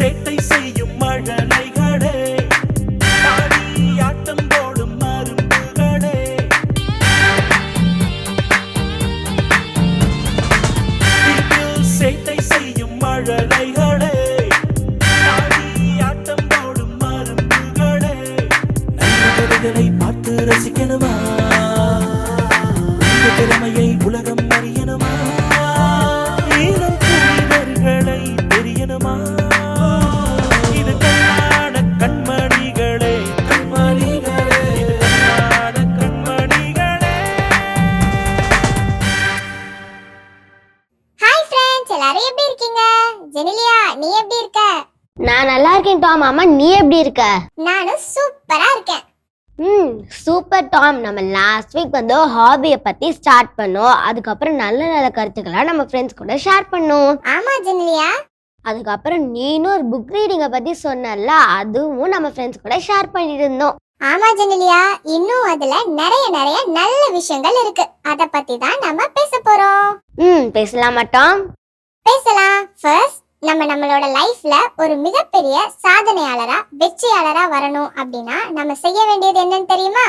சேட்டை செய்யும் நீ எப்படி இருக்க? நான் நல்லா இருக்கேன் டாம். அம்மா நீ எப்படி இருக்க? நானும் சூப்பரா இருக்கேன். ம் சூப்பர் டாம். நம்ம லாஸ்ட் வீக் வந்து ஹாபியை பத்தி ஸ்டார்ட் பண்ணோம். அதுக்கப்புறம் நல்ல நல்ல கருத்துக்களை நம்ம ஃப்ரெண்ட்ஸ் கூட ஷேர் பண்ணோம். ஆமா ஜெனிலியா. அதுக்கப்புறம் நீனும் ஒரு புக் ரீடிங்கை பத்தி சொன்னல அதுவும் நம்ம ஃப்ரெண்ட்ஸ் கூட ஷேர் பண்ணிட்டு இருந்தோம். ஆமா ஜெனிலியா. இன்னும் அதுல நிறைய நிறைய நல்ல விஷயங்கள் இருக்கு. அத பத்தி தான் நம்ம பேச போறோம். ம் பேசலாமா டாம்? பேசலாம். ஃபர்ஸ்ட் நம்ம நம்மளோட லைஃப்ல ஒரு மிகப்பெரிய சாதனையாளரா வெற்றியாளரா வரணும் அப்படின்னா நம்ம செய்ய வேண்டியது என்னன்னு தெரியுமா?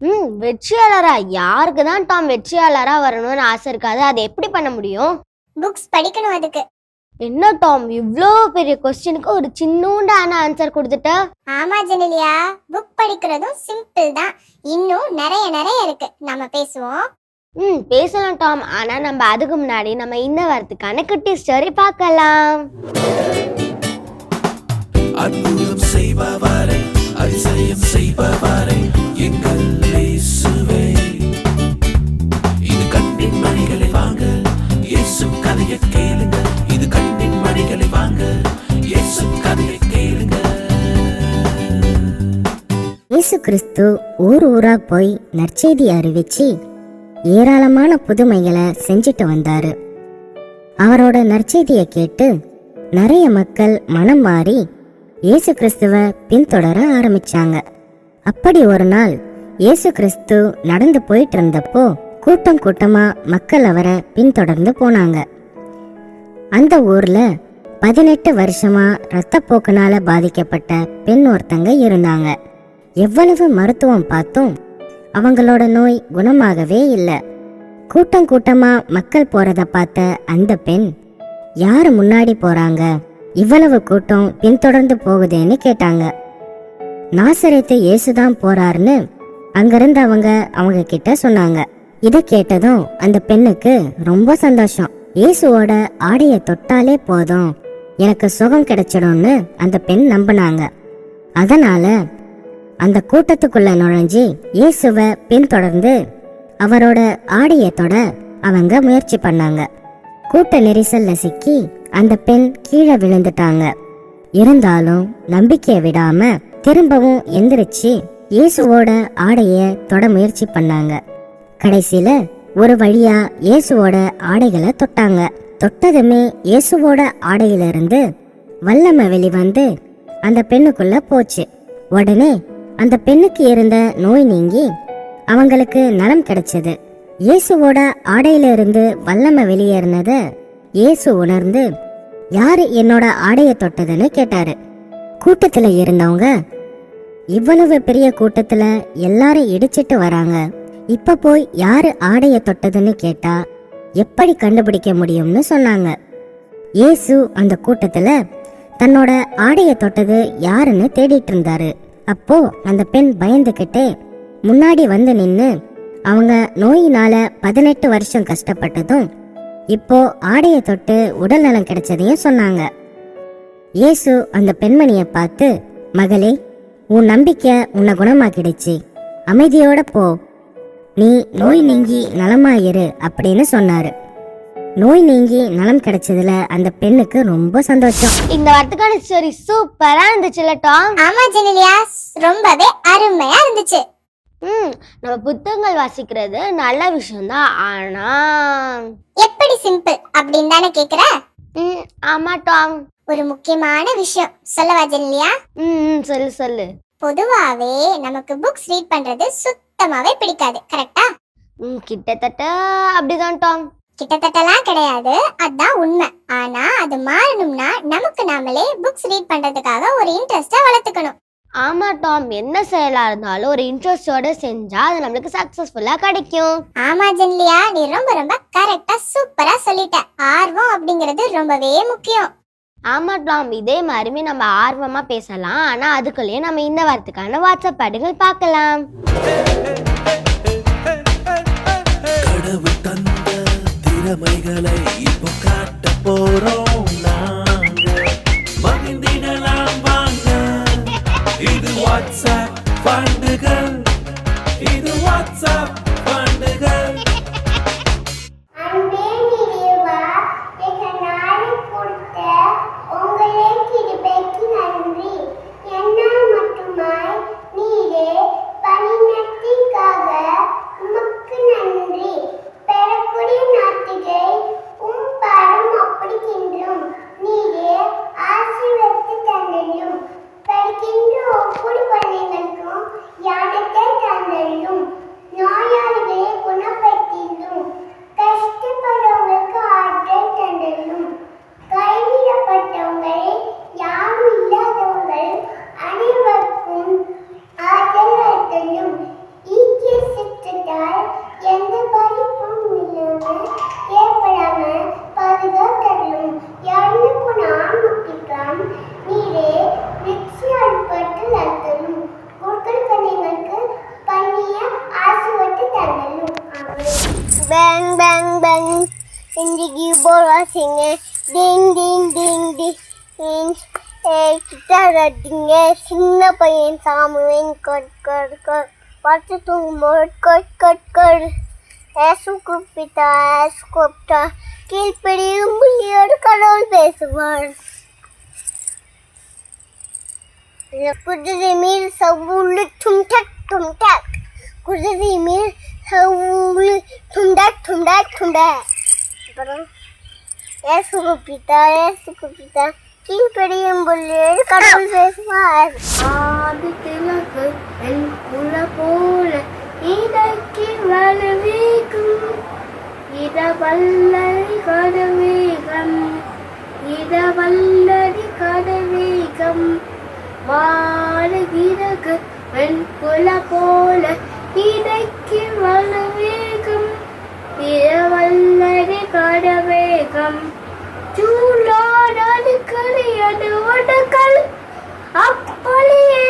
ம் வெற்றியாளரா? யாருக்கு தான் டாம் வெற்றியாளரா வரணும்னு ஆசை இருக்காது. அதை எப்படி பண்ண முடியும்? புக்ஸ் படிக்கணும் அதுக்கு. என்ன டாம்? இவ்வளோ பெரிய கொஸ்டினுக்கு ஒரு சின்னூண்டான ஆன்சர் கொடுத்துட்ட. ஆமா ஜெனிலியா. புக் படிக்கிறதும் சிம்பிள் தான். இன்னும் நிறைய நிறைய இருக்கு. நம்ம பேசுவோம். ம் பேசலாம் டாம். ஆனா நம்ம அதுக்கு முன்னாடி நம்ம இந்த வாரத்துக்கான குட்டி ஸ்டோரி பார்க்கலாம். அற்புதம் செய்பவரே அதிசயம் செய்பவரே எங்கள் இயேசுவே. இது கண்ணின் மணிகளை வாங்க இயேசு கதையை கேளுங்க. இது கண்ணின் மணிகளை வாங்க இயேசு கதையை கேளுங்க. இயேசு கிறிஸ்து ஊர் ஊரா போய் நற்செய்தி அறிவிச்சு ஏராளமான புதுமைகளை செஞ்சுட்டு வந்தாரு. அவரோட நற்செய்தியை கேட்டு நிறைய மக்கள் மனம் மாறி இயேசு கிறிஸ்துவ பின்தொடர ஆரம்பிச்சாங்க. அப்படி ஒரு நாள் இயேசு கிறிஸ்து நடந்து போயிட்டு இருந்தப்போ கூட்டம் கூட்டமா மக்கள் அவரை பின்தொடர்ந்து போனாங்க. அந்த ஊர்ல பதினெட்டு வருஷமா ரத்தப்போக்குனால பாதிக்கப்பட்ட பெண் ஒருத்தங்க இருந்தாங்க. எவ்வளவு மருத்துவம் பார்த்தும் அவங்களோட நோய் குணமாகவே இல்லை. கூட்டம் கூட்டமா மக்கள் போறத பார்த்த அந்த பெண் யாரு முன்னாடி போறாங்க? இவ்வளவு கூட்டம் பின்தொடர்ந்து போகுதேன்னு கேட்டாங்க. நாசரேத்து இயேசுதான் போறாருன்னு அங்கிருந்து அவங்க அவங்க கிட்ட சொன்னாங்க. இதை கேட்டதும் அந்த பெண்ணுக்கு ரொம்ப சந்தோஷம். இயேசுவோட ஆடைய தொட்டாலே போதும். எனக்கு சுகம் கிடைச்சிடும்னு அந்த பெண் நம்பினாங்க. அதனால அந்த கூட்டத்துக்குள்ள நுழைஞ்சு இயேசுவை பின்தொடர்ந்து அவரோட ஆடையை தொட அவங்க முயற்சி பண்ணாங்க. கூட்ட நெரிசல்ல சிக்கி அந்த பெண் கீழே விழுந்துட்டாங்க. இருந்தாலும் நம்பிக்கையை விடாம திரும்பவும் எந்திரிச்சு இயேசுவோட ஆடைய தொட முயற்சி பண்ணாங்க. கடைசியில ஒரு வழியா இயேசுவோட ஆடைகளை தொட்டாங்க. தொட்டதுமே இயேசுவோட ஆடையிலிருந்து வல்லமை வெளிவந்து அந்த பெண்ணுக்குள்ள போச்சு. உடனே அந்த பெண்ணுக்கு இருந்த நோய் நீங்கி அவங்களுக்கு நலம் கிடைச்சது. இயேசுவோட ஆடையிலிருந்து வல்லமை வெளியேறினத இயேசு உணர்ந்து யாரு என்னோட ஆடையை தொட்டதுன்னு கேட்டாரு. கூட்டத்துல இருந்தவங்க இவ்வளவு பெரிய கூட்டத்துல எல்லாரும் இடிச்சிட்டு வராங்க. இப்ப போய் யாரு ஆடைய தொட்டதுன்னு கேட்டா எப்படி கண்டுபிடிக்க முடியும்னு சொன்னாங்க. இயேசு அந்த கூட்டத்துல தன்னோட ஆடைய தொட்டது யாருன்னு தேடிட்டு இருந்தாரு. அப்போ அந்த பெண் பயந்துகிட்டே முன்னாடி வந்து நின்று அவங்க நோயினால பதினெட்டு வருஷம் கஷ்டப்பட்டதும் இப்போ ஆடைய தொட்டு உடல் நலம் கிடைச்சதையும் சொன்னாங்க. இயேசு அந்த பெண்மணியை பார்த்து மகளே உன் நம்பிக்கை உன்னை குணமாக்கிடுச்சு. அமைதியோட போ. நீ நோய் நீங்கி நலமாயிரு அப்படின்னு சொன்னாரு. நோய் நீங்கி நலம் கிடைச்சதுல அந்த பெண்ணுக்கு ரொம்ப சந்தோஷம். இந்த வாரத்துக்கான ஸ்டோரி சூப்பரா இருந்துச்சுல டாம்? ஆமா ஜெனிலியா ரொம்பவே அருமையா இருந்துச்சு. ம் நம்ம புத்தகங்கள் வாசிக்கிறது நல்ல விஷயம்தான். ஆனா எப்படி சிம்பிள் அப்படின்னு தானே கேக்குற? ம் ஆமா டாம். ஒரு முக்கியமான விஷயம். சொல்லவா ஜெனிலியா? ம் சொல்லு சொல்லு. பொதுவாவே நமக்கு புக்ஸ் ரீட் பண்றது சுத்தமாவே பிடிக்காது. கரெக்டா ம் கிட்டத்தட்ட அப்படிதான் டாம். கிட்டத்தட்டலாம் கிடையாது. அதான் உண்மை. ஆனா அது மாறணும்னா நமக்கு நாமளே புக்ஸ் ரீட் பண்றதுக்காக ஒரு இன்ட்ரெஸ்டை வளர்த்துக்கணும். ஆமா டாம். என்ன செயலா இருந்தாலும் ஒரு இன்ட்ரெஸ்டோட செஞ்சா அது நம்மளுக்கு சக்சஸ்ஃபுல்லா கிடைக்கும். ஆமா ஜென்லியா. நீ ரொம்ப ரொம்ப கரெக்டா சூப்பரா சொல்லிட்ட. ஆர்வம் அப்படிங்கிறது ரொம்பவே முக்கியம். ஆமா டாம். இதே மாதிரிமே நம்ம ஆர்வமா பேசலாம். ஆனா அதுக்குள்ளேயே நம்ம இந்த வாரத்துக்கான வாட்ஸ்அப் பாட்டுகள் பார்க்கலாம். திறமைகளை டிங் ஏய் கிட்டார் அடிங்க சின்ன பையன் சாமுவேன் கட் கட் கட் பார்த்து தூங்கும்போது கட் கட் கட் ஏசு கூப்பிட்டா ஏசு கூப்பிட்டா கீழ்ப்படியும் புள்ளியோடு கடவுள் பேசுவார் குதிரை மீது சவுளு டும்டக் டும்டக் குதிரை மீது சவுளு டும்டக் டும்டக் டும்டக் அப்புறம் ஏசு குப்பித்தா ஏசு குப்பித்தா கீழ்படியும் புள்ளியில் கடவுள் பேசுவார்? ஆதி திலகு என் குல போல இதற்கு வலுவீக்கும் இத வல்லரி கடவேகம் இத வல்லரி கடவேகம் வாழுகிறது வெண்குல போல இடைக்கு வலுவேகம். இரவல்லடி கடவேகம் சூழாடு கரையது ஒடுக்கல் அப்படியே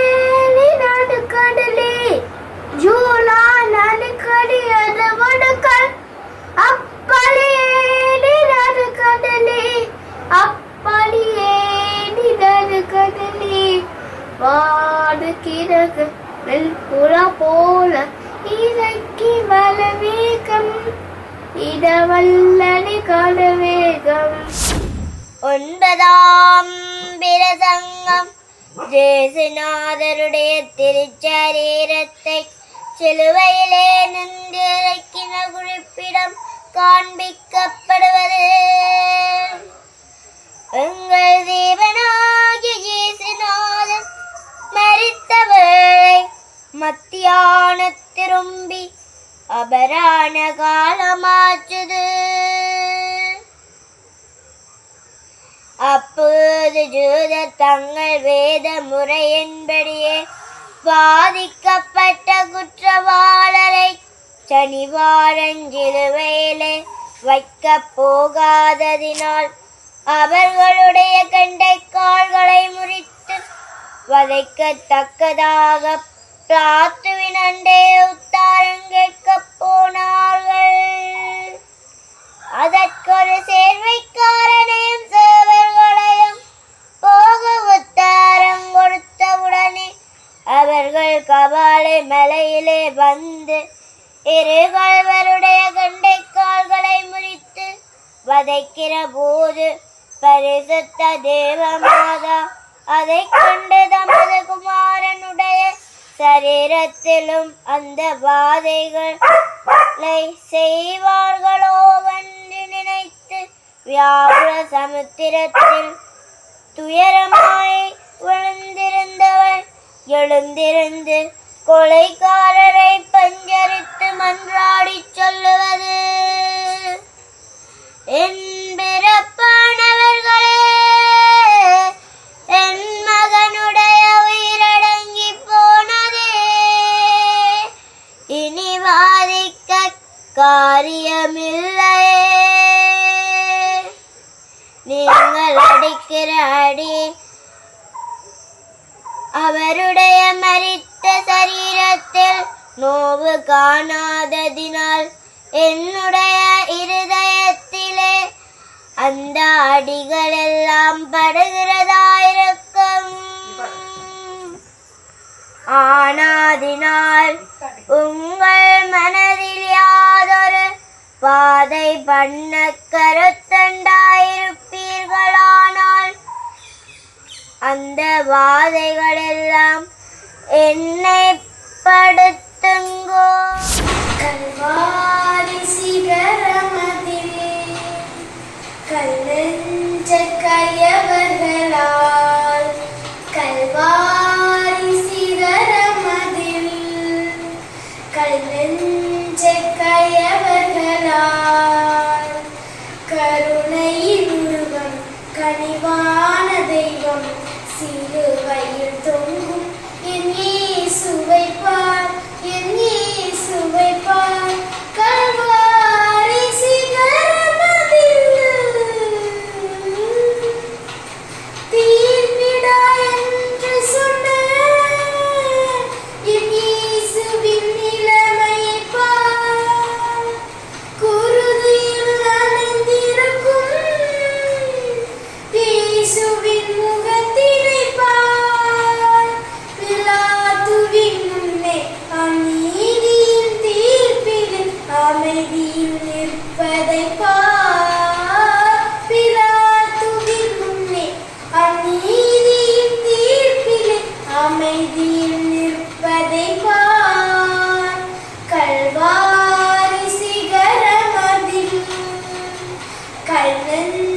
ஜூலா நாடு கரையது ஒடுக்கல் அப்படியே நாடு கடலே அப்படியே நாடு கடலே போல இறக்கி வலவேகம் ஒன்பதாம் பிரசங்கம் ஜேசுநாதருடைய திருச்சரீரத்தை சிலுவையிலே நின்றிறக்கின குறிப்பிடம் காண்பிக்கப்படுவது எங்கள் தேவனாகிய இயேசுநாதன் மரித்தவரை மத்தியான திரும்பி அபரான காலமாச்சுது அப்போது ஜூத தங்கள் வேத முறையின்படியே பாதிக்கப்பட்ட குற்றவாளரை சனிவாரஞ்சிலுவையிலே வைக்க போகாததினால் அவர்களுடைய கண்டை கால்களை முறித்து வதைக்கத்தக்கதாக பிளாத்துவின் அண்டே உத்தாரம் கேட்கப் போனார்கள். அதற்கொரு சேர்வைக்காரனையும் சேவர்களையும் போக உத்தாரம் கொடுத்தவுடனே அவர்கள் கபாலை மலையிலே வந்து இருகழ்வருடைய கண்டை கால்களை முறித்து வதைக்கிற போது பரிசுத்த தேவமாதா அதை கண்டு தமது குமாரனுடைய சரீரத்திலும் அந்த வாதைகளை செய்வார்களோவன் വ്യാകുല സമുദ്രത്തിൽ തുയരമായി വിഴുന്നിരുന്നവൾ எழுந்திருந்து கொலைக்காரரை பஞ்சரித்து மன்றாடி சொல்லுவது. என் பிறப்பானவர்களே என் மகனுடைய உயிரடங்கி போனதே. இனி காரியமில்லையே. நீங்கள் அடிக்கிற அடி. அவருடைய மறித்த சரீரத்தில் நோவு காணாததினால் என்னுடைய இருதயத்திலே அந்த அடிகள் எல்லாம் படுகிறதாயிருக்கும். ஆனாதினால் உங்கள் மனதில் யாதொரு பாதை பண்ண கருத்தண்டாயிருப்பீர்களானால் அந்த வாதைகள் எல்லாம் என்னை Island.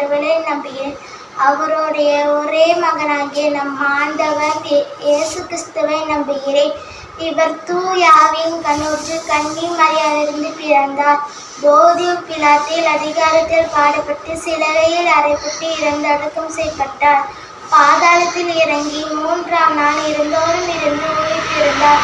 கடவுளை நம்புகிறேன் அவருடைய ஒரே மகனாகிய நம் ஆண்டவர் இயேசு கிறிஸ்துவை நம்புகிறேன் இவர் தூயாவின் கண்ணூற்று கன்னி மரியாதையிலிருந்து பிறந்தார். போதிய பிலாத்தில் அதிகாரத்தில் பாடப்பட்டு சிலவையில் அறைப்பட்டு இறந்து அடக்கம் செய்யப்பட்டார். பாதாளத்தில் இறங்கி மூன்றாம் நாள் இருந்தோரும் இருந்து உயிர்த்திருந்தார்.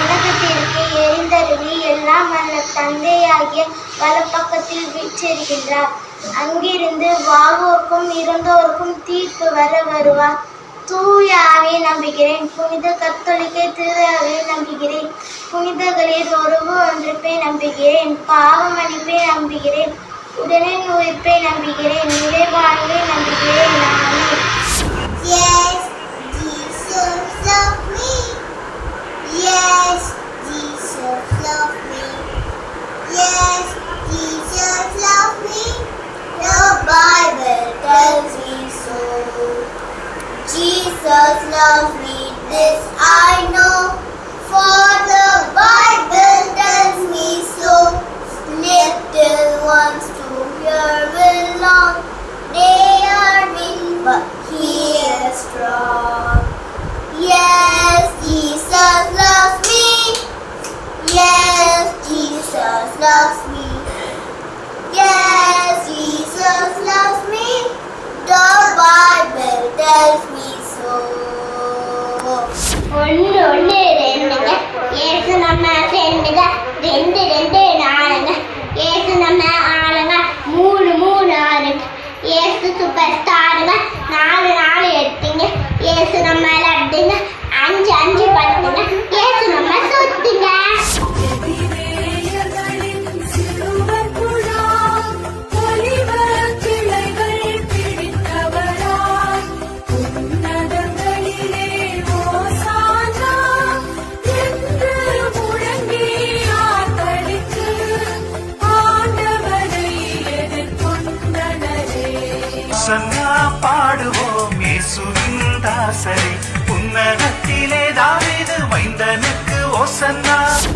உலகத்திற்கு எரிந்தருவி எல்லாம் அல்ல தந்தையாகிய வலப்பக்கத்தில் வீற்றிருக்கின்றார். அங்கிருந்து வாழ்வோர்க்கும் இறந்தோருக்கும் தீர்ப்பு வர வருவார். தூயாவே நம்புகிறேன். புனித கத்தோலிக்க திருவாவே நம்புகிறேன். புனிதகளில் உறவு ஒன்றிப்பை நம்புகிறேன். பாவம் அனுப்பை நம்புகிறேன். உடலின் உயிர்ப்பை நம்புகிறேன். நிறைவாழ்வை நம்புகிறேன். நானே Yes, Jesus love me. Yes, Jesus love me. Yes, Jesus love me. The Bible tells me so. Jesus loves me, this I know. For the Bible tells me so. Little ones to hear belong. They are weak, but He is strong. Yes, Jesus loves me. Yes, Jesus loves me. Yes, your Bible tells me so. ஒன்று ஒன்று ரெண்டுங்க ஏசு நம்ம ரெண்டுங்க ரெண்டு ரெண்டு நாலுங்க ஏசு நம்ம ஆளுங்க மூணு மூணு ஆறுங்க ஏசு super ஸ்டாருங்க நாலு நாலு எட்டுங்க ஏசு நம்ம லட்டுங்க அஞ்சு அஞ்சு பத்துங்க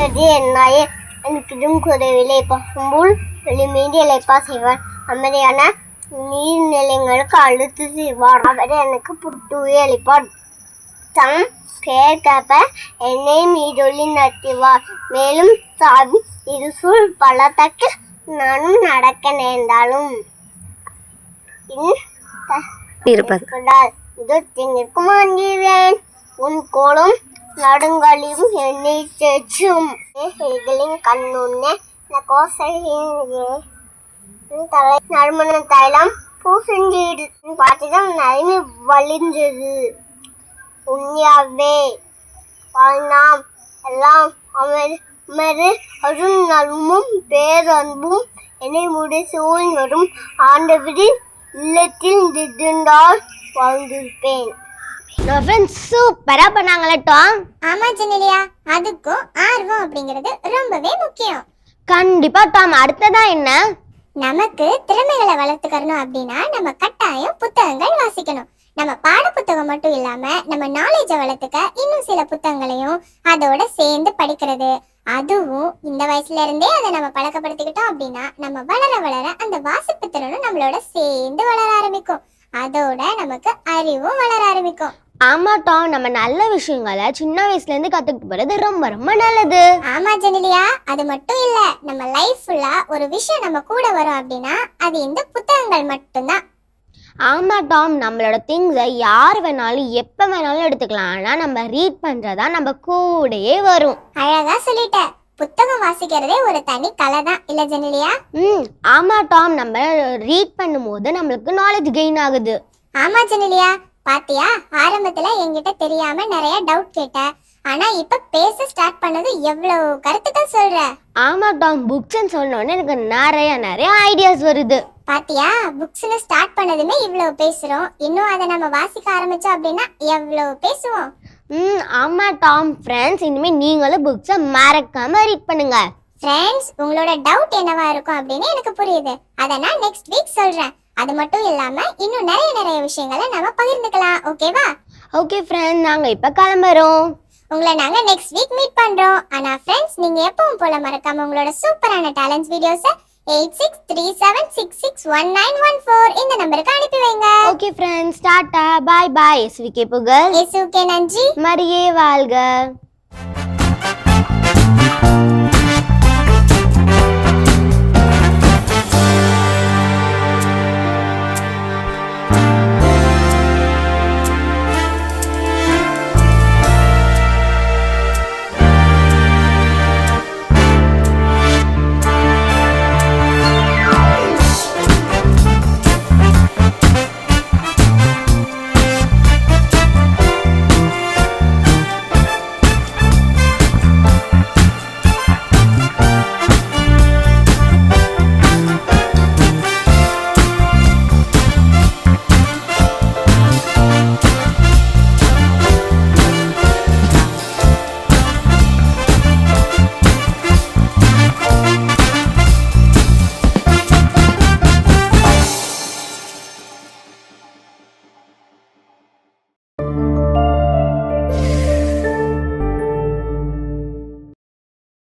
அது என்னாயே எனக்கிடும் குறைவில்லை பசும்புல் வெளிமீது இழைப்பா செய்வார் அமைதியான நீர்நிலைங்களுக்கு அழுத்து செய்வார் அவர் எனக்கு புத்துவை அளிப்பார் தம் பெயர் காப்ப என்னை மீதொழி நடத்துவார். மேலும் சாவி இருசூழ் பள்ளத்தக்கு நானும் நடக்க நேர்ந்தாலும். பின் த- இருப்பது. கொண்டால் இது திங்கிற்கும் அஞ்சுவேன் உன் கோலும் நடுங்களையும் என்னை தேச்சும் எங்களின் இந்த கோசையின் தலை நறுமண தைலம் பூ செஞ்சிடு பாத்திரம் நறுமி வலிஞ்சது உண்மையாவே வாழ்நாம் எல்லாம் அமர் அமரு அருண் நலமும் பேரன்பும் என்னை முடி சூழ் வரும் ஆண்டவரின் இல்லத்தில் திடுண்டால் வாழ்ந்திருப்பேன். ஃப்ரெண்ட்ஸ் சூப்பரா பண்ணாங்களே டாம். ஆமா ஜெனிலியா. அதுக்கும் ஆர்வம் அப்படிங்கிறது ரொம்பவே முக்கியம். கண்டிப்பா டாம். அடுத்ததா என்ன? நமக்கு திறமைகளை வளர்த்துக்கணும் அப்படின்னா நம்ம கட்டாயம் புத்தகங்கள் வாசிக்கணும். நம்ம பாட புத்தகம் மட்டும் இல்லாம நம்ம நாலேஜை வளர்த்துக்க இன்னும் சில புத்தகங்களையும் அதோட சேர்ந்து படிக்கிறது. அதுவும் இந்த வயசுல இருந்தே அதை நம்ம பழக்கப்படுத்திக்கிட்டோம் அப்படின்னா நம்ம வளர வளர அந்த வாசிப்பு திறனும் நம்மளோட சேர்ந்து வளர ஆரம்பிக்கும். அதோட நமக்கு அறிவும் வளர ஆரம்பிக்கும். ஆமா டாம் நம்ம நல்ல விஷயங்களை சின்ன வயசுல இருந்து கத்துக்கிட்டு போறது ரொம்ப ரொம்ப நல்லது. ஆமா ஜெனிலியா. அது மட்டும் இல்ல நம்ம லைஃப் ஃபுல்லா ஒரு விஷயம் நம்ம கூட வரும் அப்படின்னா அது இந்த புத்தகங்கள் மட்டும்தான். ஆமா டாம் நம்மளோட திங்ஸை யார் வேணாலும் எப்போ வேணாலும் எடுத்துக்கலாம். ஆனா நம்ம ரீட் பண்றதா நம்ம கூடயே வரும். அழகா சொல்லிட்ட. புத்தகம் வாசிக்கிறதே ஒரு தனி கலை தான் இல்ல ஜெனிலியா? ம் ஆமா டாம் நம்ம ரீட் பண்ணும்போது நம்மளுக்கு நாலேஜ் கெயின் ஆகுது. ஆமா ஜெனிலியா. பாத்தியா? ஆரம்பத்துல என்கிட்ட தெரியாம நிறைய டவுட் கேட்ட. ஆனா இப்ப பேச ஸ்டார்ட் பண்ணது எவ்வளவு கருத்துக்கள் சொல்ற? ஆமா டாம் புக்ஸ்ன்னு சொன்னோடனே எனக்கு நிறைய நிறைய ஐடியாஸ் வருது. பாத்தியா? புக்ஸ்னு ஸ்டார்ட் பண்ணதுமே இவ்வளவு பேசுறோம். இன்னும் அதை நம்ம வாசிக்க ஆரம்பிச்சோம் அப்படின்னா எவ்வளவு பேசுவோம்? ம் ஆமா டாம். ஃப்ரெண்ட்ஸ் இனிமே நீங்களும் புக்ஸை மறக்காம ரீட் பண்ணுங்க. ஃப்ரெண்ட்ஸ் உங்களோட டவுட் என்னவா இருக்கும் அப்படின்னு எனக்கு புரியுது. அதை நான் நெக்ஸ்ட் வீக் சொல்றேன். அது மட்டும் இல்லாம இன்னும் நிறைய நிறைய விஷயங்களை நாம பகிர்ந்துக்கலாம். ஓகேவா ஓகே ஃப்ரெண்ட் நாங்க இப்ப கிளம்புறோம். உங்களை நாங்க நெக்ஸ்ட் வீக் மீட் பண்றோம். ஆனா ஃப்ரெண்ட்ஸ் நீங்க எப்பவும் போல மறக்காம உங்களோட சூப்பரான டேலண்ட்ஸ் வீடியோஸை eight six three seven six six one nine one four இந்த நம்பருக்கு அனுப்பி வைங்க. ஓகே ஃப்ரெண்ட்ஸ் டாட்டா பாய் பாய் எஸ்விகே புகழ். இயேசுக்கே நன்றி. மரியே வாழ்க.